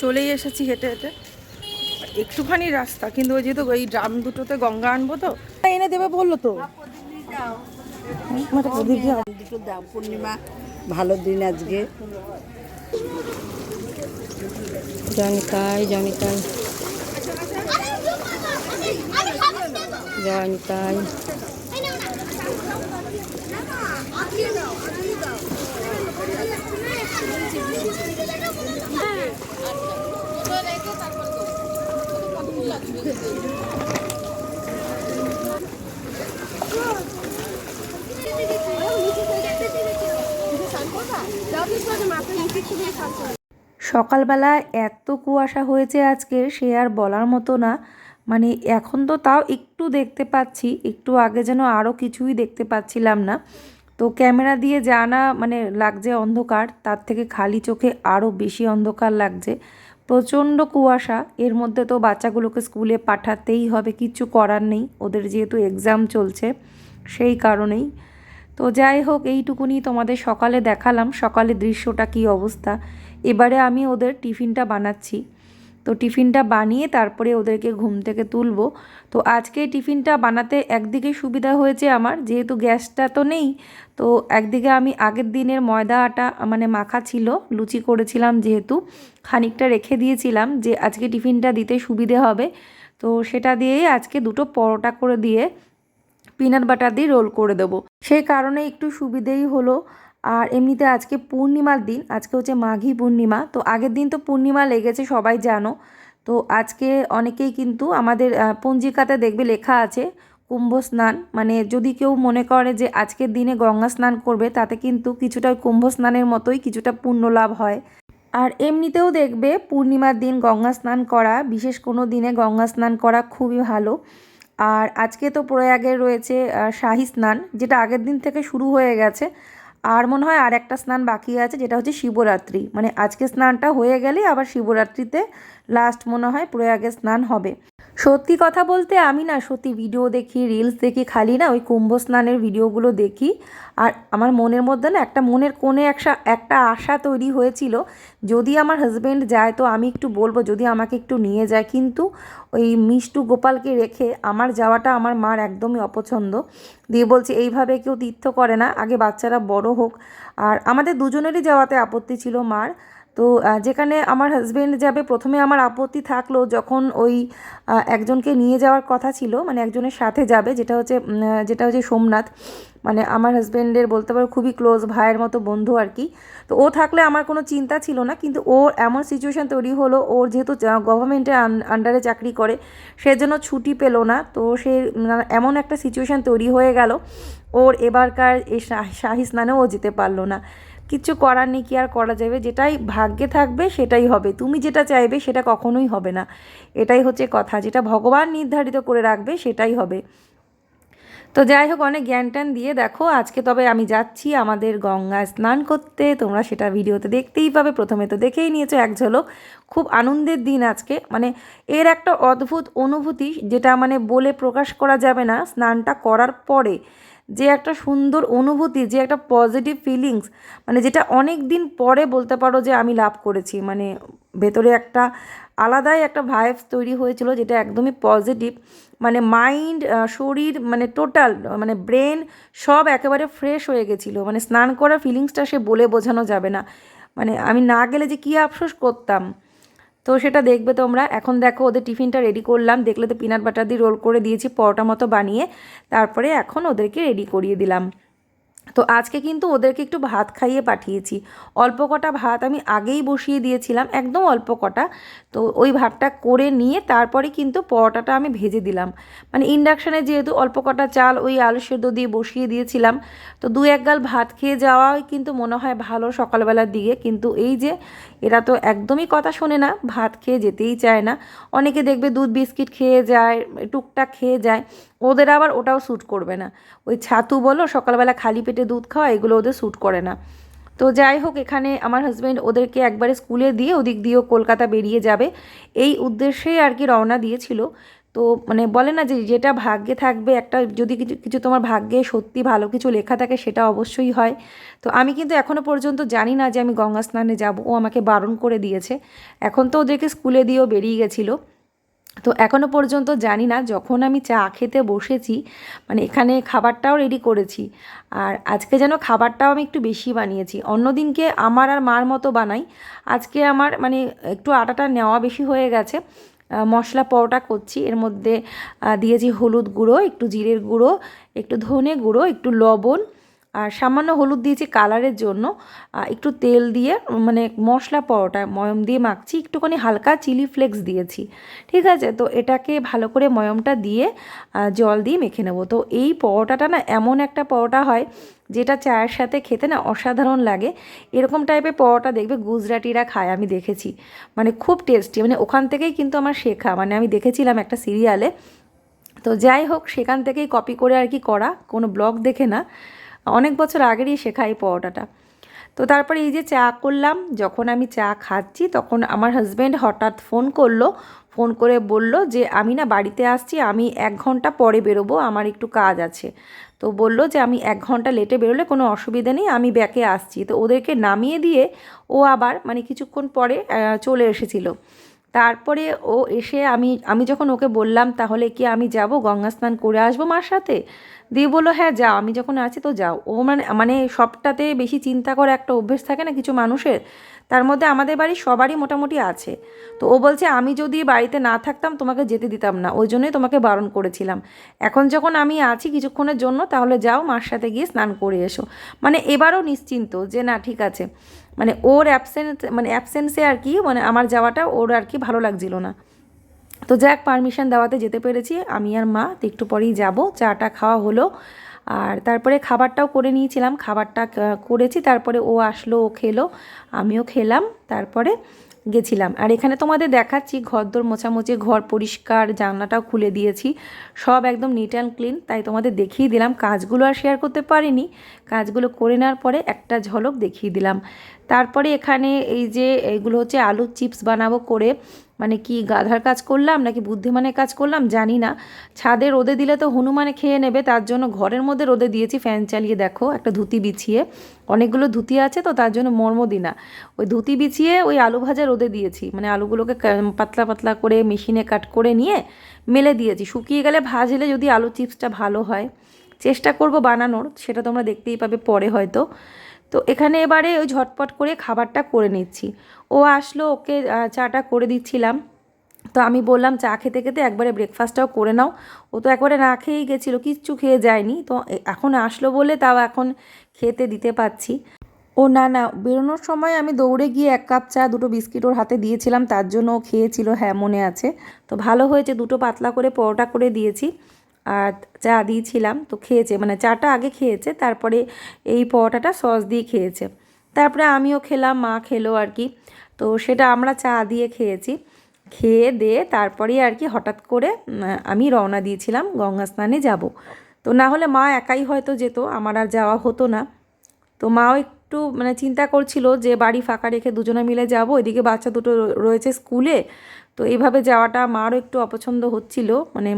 চলেই এসেছি হেঁটে হেঁটে। একটুখানি রাস্তা কিন্তু ওই যেহেতু ওই ড্রাম দুটোতে গঙ্গা আনব তো এনে দেবে বলল তো। দুটো দাও পূর্ণিমা ভালো দিন আজকে। জয়নিতাই জয়নিতাই। জয়নিতাই। সকালবেলা এত কুয়াশা হয়েছে আজকে, সে আর বলার মতো না। মানে এখন তো তাও একটু দেখতে পাচ্ছি, একটু আগে যেন আরও কিছুই দেখতে পাচ্ছিলাম না। তো ক্যামেরা দিয়ে যা না মানে লাগছে অন্ধকার, তার থেকে খালি চোখে আরও বেশি অন্ধকার লাগছে। প্রচণ্ড কুয়াশা, এর মধ্যে তো বাচ্চাগুলোকে স্কুলে পাঠাতেই হবে, কিছু করার নেই। ওদের যেহেতু এক্সাম চলছে, সেই কারণেই। তো যাই হোক, এইটুকুনি তোমাদের সকালে দেখালাম সকালে দৃশ্যটা কী অবস্থা। এবারে আমি ওদের টিফিনটা বানাচ্ছি। তো টিফিনটা বানিয়ে তারপরে ওদেরকে ঘুম থেকে তুলবো। তো আজকে টিফিনটা বানাতে একদিকে সুবিধা হয়েছে আমার, যেহেতু গ্যাসটা তো নেই, তো একদিকে আমি আগের দিনের ময়দা আটা মানে মাখা ছিল, লুচি করেছিলাম যেহেতু, খানিকটা রেখে দিয়েছিলাম যে আজকে টিফিনটা দিতে সুবিধে হবে। তো সেটা দিয়েই আজকে দুটো পরোটা করে দিয়ে পিনাট বাটার দিয়ে রোল করে দেবো। সেই কারণে একটু সুবিধেই হলো। আর এমনিতে আজকে পূর্ণিমার দিন, আজকে হচ্ছে মাঘী পূর্ণিমা, তো আগের দিন তো পূর্ণিমা লেগেছে, সবাই জানো। তো আজকে অনেকেই কিন্তু আমাদের পঞ্জিকাতে দেখবে লেখা আছে, কুম্ভ স্নান। মানে যদি কেউ মনে করে যে আজকের দিনে গঙ্গা স্নান করবে, তাতে কিন্তু কিছুটা কুম্ভ স্নানের মতোই কিছুটা পুণ্য লাভ হয়। আর এমনিতেও দেখবে পূর্ণিমার দিন গঙ্গা স্নান করা, বিশেষ কোনো দিনে গঙ্গা স্নান করা খুবই ভালো। আর আজকে তো প্রয়াগে রয়েছে শাহী স্নান, যেটা আগের দিন থেকে শুরু হয়ে গেছে। আর মনে হয় আর একটা স্নান বাকি আছে, যেটা হচ্ছে শিবরাত্রি। মানে আজকে স্নানটা হয়ে গেলেই আবার শিবরাত্রিতে লাস্ট মনে হয় প্রয়াগে স্নান হবে। সত্যি কথা বলতে আমি না সত্যি ভিডিও দেখি রিলস দেখি, খালি না ওই কুম্ভ স্নানের ভিডিওগুলো দেখি। আর আমার মনের মধ্যে না একটা মনের কোণে একটা একটা আশা তৈরি হয়েছিল, যদি আমার হাজব্যান্ড যায় তো আমি একটু বলব, যদি আমাকে একটু নিয়ে যায়। কিন্তু ওই মিষ্টু গোপালকে রেখে আমার যাওয়াটা আমার মার একদমই অপছন্দ। দিয়ে বলছে, এইভাবে কেউ তীর্থ করে না, আগে বাচ্চারা বড় হোক। আর আমাদের দুজনেরই যাওয়াতে আপত্তি ছিল মার। তো যেখানে আমার হাজবেন্ড যাবে, প্রথমে আমার আপত্তি থাকল যখন ওই একজনকে নিয়ে যাওয়ার কথা ছিল মানে একজনের সাথে যাবে, যেটা হচ্ছে যেটা হচ্ছে সোমনাথ। মানে আমার হাজবেন্ডের বলতে পারো খুবই ক্লোজ ভাইয়ের মতো বন্ধু আর কি। তো ও থাকলে আমার কোনো চিন্তা ছিল না, কিন্তু ওর এমন সিচুয়েশান তৈরি হলো, ওর যেহেতু গভর্নমেন্টের আন্ডারে চাকরি করে, সেজন্য ছুটি পেল না। তো সে এমন একটা সিচুয়েশান তৈরি হয়ে গেল, ওর এবারকার শাহী স্নানেও ও যেতে পারল না। কিচ্ছু করার নেই, কি আর করা যাবে? যেটাই ভাগ্যে থাকবে, সেটাই হবে। তুমি যেটা চাইবে, সেটা কখনোই হবে না। এটাই হচ্ছে কথা। যেটা ভগবান নির্ধারিত করে রাখবে, সেটাই হবে। তো যাই হোক, অনেক জ্ঞান ট্যান দিয়ে দেখো, আজকে তবে আমি যাচ্ছি আমাদের গঙ্গা স্নান করতে। তোমরা সেটা ভিডিওতে দেখতেই পাবে। প্রথমে তো দেখেই নিয়েছো এক ঝলক। খুব আনন্দের দিন আজকে। মানে এর একটা অদ্ভুত অনুভূতি, যেটা মানে বলে প্রকাশ করা যাবে না স্নানটা করার পরে। যে একটা সুন্দর অনুভূতি, যে একটা পজিটিভ ফিলিংস মানে যেটা অনেক দিন পরে বলতে পারো যে আমি লাভ করেছি। মানে ভেতরে একটা আলাদাই একটা ভাইবস তৈরি হয়েছিল যেটা একদমই পজিটিভ মানে মাইন্ড শরীর মানে টোটাল মানে ব্রেন সব একেবারে ফ্রেশ হয়ে গেছিল। মানে স্নান করার ফিলিংসটা সে বলে বোঝানো যাবে না। মানে আমি না গেলে যে কী আফসোস করতাম। তো সেটা দেখবে তোমরা। এখন দেখো ওদের টিফিনটা রেডি করলাম। দেখলে তো পিনাট বাটার দিয়ে রোল করে দিয়েছি, পরোটা মতো বানিয়ে, তারপরে এখন ওদেরকে রেডি করিয়ে দিলাম। তো আজকে কিন্তু ওদেরকে একটু ভাত খাইয়ে পাঠিয়েছি। অল্প কটা ভাত আমি আগেই বসিয়ে দিয়েছিলাম, একদম অল্প কটা। তো ওই ভাতটা করে নিয়ে তারপরে কিন্তু পরোটাটা আমি ভেজে দিলাম। মানে ইন্ডাকশানে যেহেতু অল্প কটা চাল ওই আলু সেদ্ধ দিয়ে বসিয়ে দিয়েছিলাম, তো দু এক গাল ভাত খেয়ে যাওয়াই কিন্তু মনে হয় ভালো সকালবেলার দিকে। কিন্তু এই যে এরা তো একদমই কথা শোনে না, ভাত খেয়ে যেতেই চায় না। অনেকে দেখবে দুধ বিস্কিট খেয়ে যায়, টুকটাক খেয়ে যায়। ওদের আবার ওটাও স্যুট করবে না। ওই ছাতু বলো, সকালবেলা খালি পেটে দুধ খাওয়া, এগুলো ওদের স্যুট করে না। তো যাই হোক, এখানে আমার হাজব্যান্ড ওদেরকে একবারে স্কুলে দিয়ে ওদিক দিয়েও কলকাতা বেরিয়ে যাবে। এই উদ্দেশ্যেই আর কি রওনা দিয়েছিল। তো মানে বলে না যে, যেটা ভাগ্যে থাকবে, একটা যদি কিছু কিছু তোমার ভাগ্যে সত্যি ভালো কিছু লেখা থাকে, সেটা অবশ্যই হয়। তো আমি কিন্তু এখনও পর্যন্ত জানি না যে আমি গঙ্গা স্নানে যাব। ও আমাকে বারণ করে দিয়েছে। এখন তো ওদেরকে স্কুলে দিয়েও বেরিয়ে গেছিল। তো এখনও পর্যন্ত জানি না, যখন আমি চা খেতে বসেছি মানে এখানে খাবারটাও রেডি করেছি, আর আজকে যেন খাবারটাও আমি একটু বেশি বানিয়েছি। অন্যদিনকে আমার আর মার মতো বানাই, আজকে আমার মানে একটু আটাটা নেওয়া বেশি হয়ে গেছে মশলা পরোটা করছি, এর মধ্যে দিয়েছি হলুদ গুঁড়ো, একটু জিরের গুঁড়ো, একটু ধনে গুঁড়ো, একটু লবণ আর সামান্য হলুদ দিয়েছি কালারের জন্য একটু তেল দিয়ে মানে মশলা পরোটা, ময়ম দিয়ে মাখছি, একটুখানি হালকা চিলি ফ্লেক্স দিয়েছি, ঠিক আছে? তো এটাকে ভালো করে ময়মটা দিয়ে জল দিয়ে মেখে নেব। তো এই পরোটাটা না এমন একটা পরোটা হয়, যেটা চায়ের সাথে খেতে না অসাধারণ লাগে। এরকম টাইপের পরোটা দেখবে গুজরাটিরা খায়, আমি দেখেছি। মানে খুব টেস্টি মানে ওখান থেকেই কিন্তু আমার শেখা। মানে আমি দেখেছিলাম একটা সিরিয়ালে। তো যাই হোক, সেখান থেকেই কপি করে আর কি করা, কোনো ব্লগ দেখে না। অনেক বছর আগেরই শেখা এই পরোটাটা। তো তারপরে এই যে চা করলাম, যখন আমি চা খাচ্ছি তখন আমার হাজব্যান্ড হঠাৎ ফোন করল ফোন করে বলল যে, আমি না বাড়িতে আসছি, আমি এক ঘণ্টা পরে বেরোবো, আমার একটু কাজ আছে। তো বলল যে, আমি এক ঘণ্টা লেটে বেরোলে কোনো অসুবিধা নেই, আমি ব্যাকে আসছি। তো ওদেরকে নামিয়ে দিয়ে ও আবার মানে কিছুক্ষণ পরে চলে এসেছিল। তারপরে ও এসে আমি আমি যখন ওকে বললাম, তাহলে কি আমি যাব? গঙ্গা স্নান করে আসব মার সাথে? দিয়ে বলল হ্যাঁ যাও। আমি যখন আছি তো যাও। ও মানে মানে সবটাতে বেশি চিন্তা করে একটা অভ্যেস থাকে না কিছু মানুষের? তার মধ্যে আমাদের বাড়ি সবারই মোটামুটি আছে। তো ও বলছে, আমি যদি বাড়িতে না থাকতাম, তোমাকে যেতে দিতাম না। ওই জন্যই তোমাকে বারণ করেছিলাম। এখন যখন আমি আছি কিছুক্ষণের জন্য, তাহলে যাও, মার সাথে গিয়ে স্নান করে এসো। মানে এবারও নিশ্চিন্ত যে, না, ঠিক আছে। মানে ওর অ্যাবসেন্স মানে অ্যাবসেন্সে আর কি মানে আমার যাওয়াটা ওর আর কি ভালো লাগছিল না। তো যাক পারমিশন দেওয়াতে যেতে পেরেছি। আমি আর মা, তো একটু পরেই যাব। চাটা খাওয়া হলো। আর তারপরে খাবারটাও করে নিয়েছিলাম। খাবারটা করেছি। তারপরে ও আসলো, ও খেলো। আমিও খেলাম। তারপরে গেছিলাম। আর এখানে তোমাদের দেখাচ্ছি ঘরদোর মোছামুছি, ঘর পরিষ্কার, জানলাটাও খুলে দিয়েছি। সব একদম নিট অ্যান্ড ক্লিন তাই তোমাদের দেখিয়ে দিলাম। কাজগুলো আর শেয়ার করতে পারিনি। কাজগুলো করে নেওয়ার পরে একটা ঝলক দেখিয়ে দিলাম। তারপরে এখানে এই যে এইগুলো হচ্ছে আলু চিপস বানাবো করে মানে কি গাধার কাজ করলাম নাকি বুদ্ধিমানের কাজ করলাম জানি না। ছাদে রোদে দিলে তো হনুমানে খেয়ে নেবে, তার জন্য ঘরের মধ্যে রোদে দিয়েছি, ফ্যান চালিয়ে দেখো, একটা ধুতি বিছিয়ে। অনেকগুলো ধুতি আছে তো, তার জন্য মর্ম দিই না। ওই ধুতি বিছিয়ে ওই আলু ভাজা রোদে দিয়েছি মানে আলুগুলোকে পাতলা পাতলা করে মেশিনে কাট করে নিয়ে মেলে দিয়েছি। শুকিয়ে গেলে ভাজলে যদি আলু চিপসটা ভালো হয়। চেষ্টা করব বানানোর, সেটা তোমরা দেখতেই পাবে পরে হয়তো। তো এখানে এবারে ওই ঝটপট করে খাবারটা করে নিচ্ছি। ও আসলো, ওকে চাটা করে দিচ্ছিলাম। তো আমি বললাম, চা খেতে খেতে একবারে ব্রেকফাস্টটাও করে নাও। ও তো একবারে না খেয়েই গেছিল, কিচ্ছু খেয়ে যায়নি। তো এখন আসলো বলে তাও এখন খেতে দিতে পাচ্ছি ও, না না, বেরোনোর সময় আমি দৌড়ে গিয়ে এক কাপ চা, দুটো বিস্কিট ওর হাতে দিয়েছিলাম, তার জন্য ও খেয়েছিল হ্যাঁ মনে আছে। তো ভালো হয়েছে, দুটো পাতলা করে পরোটা করে দিয়েছি। আর চা দিয়েছিলাম, তো খেয়েছে মানে চাটা আগে খেয়েছে, তারপরে এই পরোটাটা সস দিয়ে খেয়েছে। তারপরে আমিও খেলাম, মা খেলো আর কি, তো সেটা আমরা চা দিয়ে খেয়েছি। খেয়ে দিয়ে তারপরেই আর কি হঠাৎ করে আমি রওনা দিয়েছিলাম, গঙ্গা স্নানে যাব। তো না হলে মা একাই হয়তো যেত, আমার আর যাওয়া হতো না। তো মাও একটু মানে চিন্তা করছিল যে বাড়ি ফাঁকা রেখে দুজনে মিলে যাব, এদিকে বাচ্চা দুটো রয়েছে স্কুলে, তো এইভাবে যাওয়াটা মারও একটু অপছন্দ হচ্ছিল মানে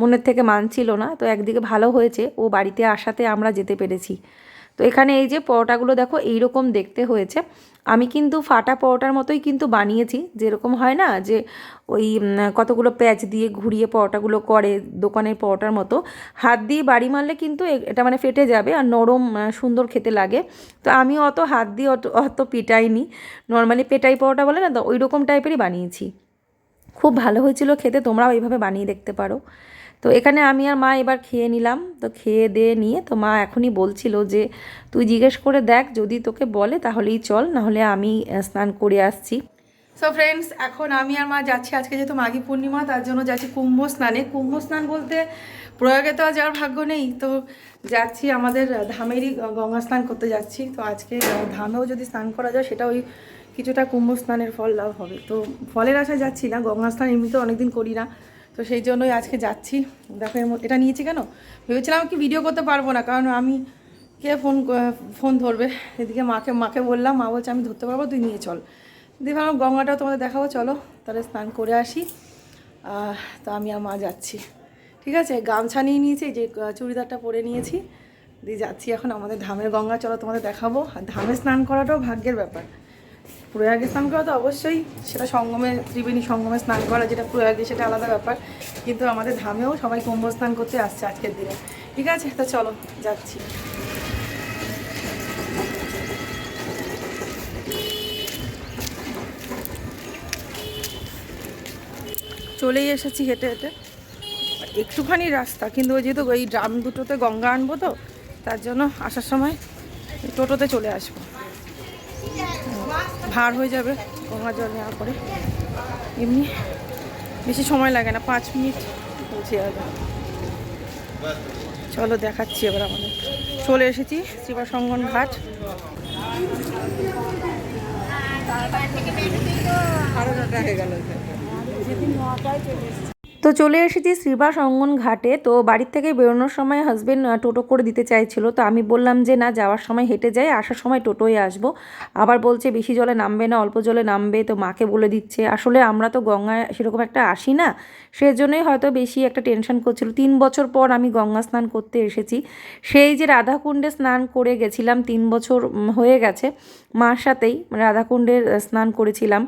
মনের থেকে মানছিল না, তো একদিকে ভালো হয়েছে, ও বাড়িতে আসাতে আমরা যেতে পেরেছি। তো এখানে এই যে পরোটাগুলো দেখো, এইরকম দেখতে হয়েছে। আমি কিন্তু ফাটা পরোটার মতোই কিন্তু বানিয়েছি, যেরকম হয় না যে ওই কতগুলো প্যাচ দিয়ে ঘুরিয়ে পরোটাগুলো করে দোকানের পরোটার মতো। হাত দিয়ে বাড়ি মারলে কিন্তু এটা মানে ফেটে যাবে আর নরম সুন্দর খেতে লাগে। তো আমি অত হাত দিয়ে অত অত পিটাইনি। নর্মালি পেটাই পরোটা বলে না, তো ওই রকম টাইপেরই বানিয়েছি। খুব ভালো হয়েছিল খেতে, তোমরাও এইভাবে বানিয়ে দেখতে পারো। তো এখানে আমি আর মা এবার খেয়ে নিলাম। তো খেয়ে দিয়ে নিয়ে তো মা এখনই বলছিল যে, তুই জিজ্ঞেস করে দেখ, যদি তোকে বলে তাহলেই চল, নাহলে আমি স্নান করে আসছি। সো ফ্রেন্ডস এখন আমি আর মা যাচ্ছি আজকে যেহেতু মাঘী পূর্ণিমা, তার জন্য যাচ্ছি কুম্ভ স্নানে। কুম্ভ স্নান বলতে প্রয়াগে তো আর যাওয়ার ভাগ্য নেই। তো যাচ্ছি আমাদের ধামেরই গঙ্গা স্নান করতে যাচ্ছি। তো আজকে ধামেও যদি স্নান করা যায়, সেটা ওই কিছুটা কুম্ভ স্নানের ফল লাভ হবে। তো ফলের আশায় যাচ্ছি না, গঙ্গা স্নান এমনিতে অনেকদিন করি না। তো সেই জন্যই আজকে যাচ্ছি। দেখো এটা নিয়েছি কেন? ভেবেছিলাম কি ভিডিও করতে পারব না, কারণ আমি কে ফোন ফোন ধরবে? এদিকে মাকে মাকে বললাম, মা বলছে, আমি ধরতে পারব, তুই নিয়ে চল। দিয়ে ভাবলাম গঙ্গাটাও তোমাদের দেখাবো, চলো, তাহলে স্নান করে আসি। তো আমি আর মা যাচ্ছি। ঠিক আছে? গামছা নিয়ে নিয়েছি যে চুড়িদারটা পরে নিয়েছি। দিয়ে যাচ্ছি এখন আমাদের ধামের গঙ্গা, চলো তোমাদের দেখাবো। আর ধামে স্নান করাটাও ভাগ্যের ব্যাপার। প্রয়াগে স্নান করা তো অবশ্যই সেটা সঙ্গমে, ত্রিবেণী সঙ্গমে স্নান করা যেটা প্রয়াগে সেটা আলাদা ব্যাপার। কিন্তু আমাদের ধামেও সবাই কুম্ভ স্নান করতে আসছে আজকের দিনে। ঠিক আছে? তো চলো, যাচ্ছি। চলেই এসেছি হেঁটে হেঁটে। একটুখানি রাস্তা, কিন্তু ওই যেহেতু ওই ড্রাম দুটোতে গঙ্গা আনব তো, তার জন্য আসার সময় টোটোতে চলে আসব। ভার হয়ে যাবে। গঙ্গা জল নেওয়ার পরে। এমনি বেশি সময় লাগে না পাঁচ মিনিট পৌঁছে যাবে। চলো দেখাচ্ছি এবার আমাদের। চলে এসেছি শিবাসঙ্গন ঘাট। তো চলে এসেছি শ্রীবাস অঙ্গন ঘাটে। তো বাড়ির থেকে বেরোনোর সময় হাজবেন্ড টোটো করে দিতে চাইছিল। তো আমি বললাম যে, না, যাওয়ার সময় হেঁটে যাই, আসার সময় টোটোয় আসব। আবার বলছে, বেশি জলে নামবে না, অল্প জলে নামবে। তো মাকে বলে দিচ্ছে, আসলে আমরা তো গঙ্গায় সেরকম একটা আসি না। সেজন্যই হয়তো বেশি একটা টেনশন করছিল। তিন বছর পর আমি গঙ্গা স্নান করতে এসেছি। সেই যে রাধাকুণ্ডে স্নান করে গেছিলাম, তিন বছর হয়ে গেছে। মার সাথেই রাধাকুণ্ডে স্নান করেছিলাম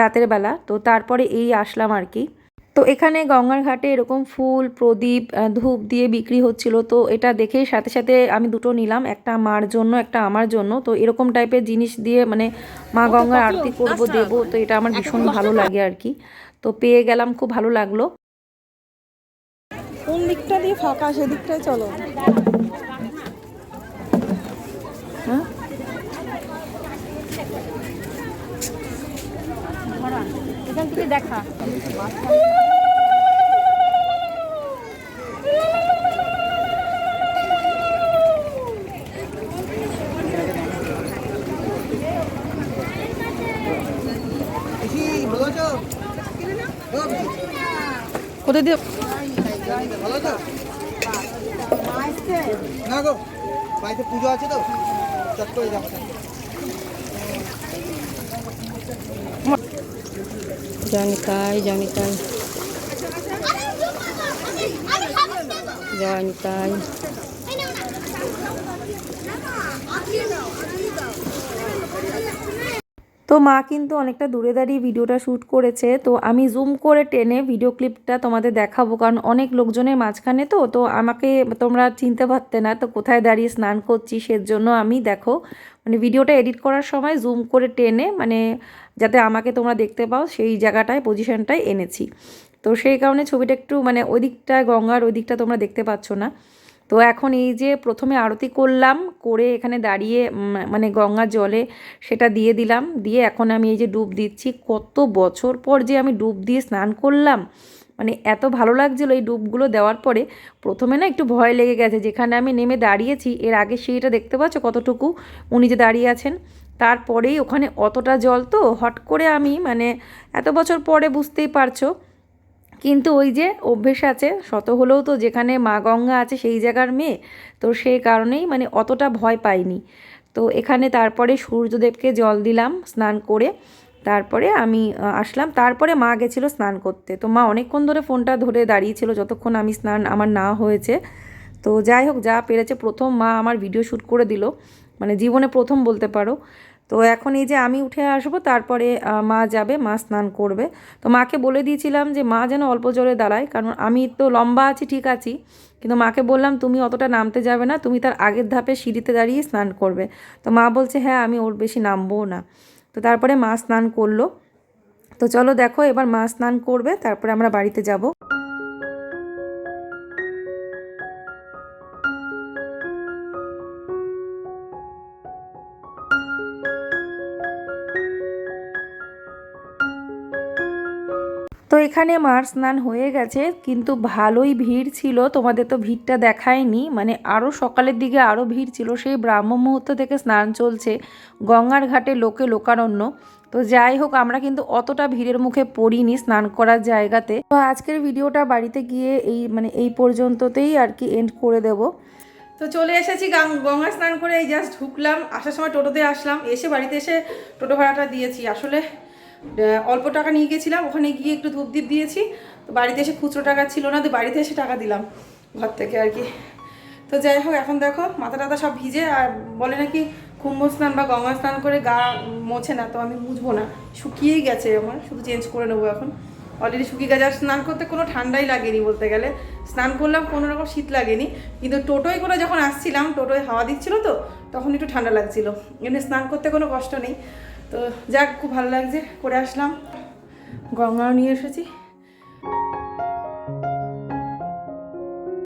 রাতের বেলা। তো তারপরে এই আসলাম আর কি। তো এখানে গঙ্গার ঘাটে এরকম ফুল প্রদীপ ধূপ দিয়ে বিক্রি হচ্ছিল। তো এটা দেখেই সাথে সাথে আমি দুটো নিলাম একটা মার জন্য একটা আমার জন্য। তো এরকম টাইপের জিনিস দিয়ে মানে মা গঙ্গার আরতি করব দেব তো এটা আমার ভীষণ ভালো লাগে আর কি। তো পেয়ে গেলাম খুব ভালো লাগল। কোন দিকটা দিয়ে ফাঁকা সেদিকটায় চলো। এখান থেকে দেখা। কোথায় দিয়ে না গো বাড়িতে পুজো আছে তো। চট করে যাব জয়নিতাই জয়নিতাই জয়নিতাই তো মা কিন্তু অনেকটা দূরে দাঁড়িয়ে ভিডিওটা শ্যুট করেছে, তো আমি জুম করে টেনে ভিডিও ক্লিপটা তোমাদের দেখাবো, কারণ অনেক লোকজনের মাঝখানে তো তো আমাকে তোমরা চিনতে পারতে না, তো কোথায় দাঁড়িয়ে স্নান করছি সেজন্য আমি দেখো মানে ভিডিওটা এডিট করার সময় জুম করে টেনে মানে যাতে আমাকে তোমরা দেখতে পাও সেই জায়গাটায় পজিশনটায় এনেছি। তো সেই কারণে ছবিটা একটু মানে ওই দিকটায় গঙ্গার ওই দিকটা তোমরা দেখতে পাচ্ছ না। তো এখন এই যে প্রথমে আরতি করলাম, করে এখানে দাঁড়িয়ে মানে গঙ্গা জলে সেটা দিয়ে দিলাম। দিয়ে এখন আমি এই যে ডুব দিচ্ছি, কত বছর পর যে আমি ডুব দিয়ে স্নান করলাম মানে এত ভালো লাগছিল এই ডুবগুলো দেওয়ার পরে। প্রথমে না একটু ভয় লেগে গেছে, যেখানে আমি নেমে দাঁড়িয়েছি, এর আগে সেইটা দেখতে পাচ্ছ কতটুকু? উনি যে দাঁড়িয়ে আছেন। তারপরেই ওখানে অতটা জল তো হট করে আমি মানে এত বছর পরে বুঝতেই পারছ। কিন্তু ওই যে অভ্যেস আছে, শত হলেও তো যেখানে মা গঙ্গা আছে সেই জায়গার মেয়ে, তো সেই কারণেই মানে অতটা ভয় পাইনি। তো এখানে তারপরে সূর্যদেবকে জল দিলাম, স্নান করে, তারপরে আমি আসলাম। তারপরে মা গেছিল স্নান করতে। তো মা অনেকক্ষণ ধরে ফোনটা ধরে দাঁড়িয়েছিল যতক্ষণ আমি স্নান আমার না হয়েছে। তো যাই হোক, যা পেরেছে, প্রথম মা আমার ভিডিও শ্যুট করে দিল। মানে জীবনে প্রথম বলতে পারো। তো এখন এই যে আমি উঠে আসব, তারপরে মা যাবে, মা স্নান করবে। তো মাকে বলে দিয়েছিলাম যে, মা যেন অল্প জলে দাঁড়ায়, কারণ আমি তো লম্বা আছি, ঠিক আছি। কিন্তু মাকে বললাম, তুমি অতটা নামতে যাবে না, তুমি তার আগের ধাপে সিঁড়িতে দাঁড়িয়ে স্নান করবে। তো মা বলছে হ্যাঁ আমি ওর বেশি নামবও না। তো তারপরে মা স্নান করল। তো চলো দেখো, এবার মা স্নান করবে, তারপরে আমরা বাড়িতে যাব। এখানে মার স্নান হয়ে গেছে, কিন্তু ভালোই ভিড় ছিল। তোমাদের তো ভিড়টা দেখায়নি। মানে আরও সকালের দিকে আরও ভিড় ছিল। সেই ব্রাহ্ম মুহূর্ত থেকে স্নান চলছে গঙ্গার ঘাটে লোকে লোকারণ্য। তো যাই হোক, আমরা কিন্তু অতটা ভিড়ের মুখে পড়িনি স্নান করার জায়গাতে। তো আজকের ভিডিওটা বাড়িতে গিয়ে এই মানে এই পর্যন্ততেই আর কি এন্ড করে দেবো। তো চলে এসেছি গঙ্গা স্নান করে, এই জাস্ট ঢুকলাম। আসার সময় টোটোতে আসলাম। এসে বাড়িতে এসে টোটো ভাড়াটা দিয়েছি। আসলে অল্প টাকা নিয়ে গেছিলাম, ওখানে গিয়ে একটু ধূপ দ্বীপ দিয়েছি। তো বাড়িতে এসে খুচরো টাকা ছিল না, তো বাড়িতে এসে টাকা দিলাম ঘর থেকে আর কি। তো যাই হোক, এখন দেখো, মাথা টাথা সব ভিজে, আর বলে নাকি কুম্ভ স্নান বা গঙ্গা স্নান করে গা মোছে না, তো আমি বুঝব না। শুকিয়েই গেছে আমার শুধু চেঞ্জ করে নেব এখন। অলরেডি শুকিয়ে গেছে, আর স্নান করতে কোনো ঠান্ডাই লাগেনি বলতে গেলে। স্নান করলাম, কোনো রকম শীত লাগেনি। কিন্তু টোটোয় করে যখন আসছিলাম, টোটোয় হাওয়া দিচ্ছিল তো, তখন একটু ঠান্ডা লাগছিল। এমনি স্নান করতে কোনো কষ্ট নেই। তো যাক খুব ভালো লাগছে করে আসলাম। গঙ্গাও নিয়ে এসেছি।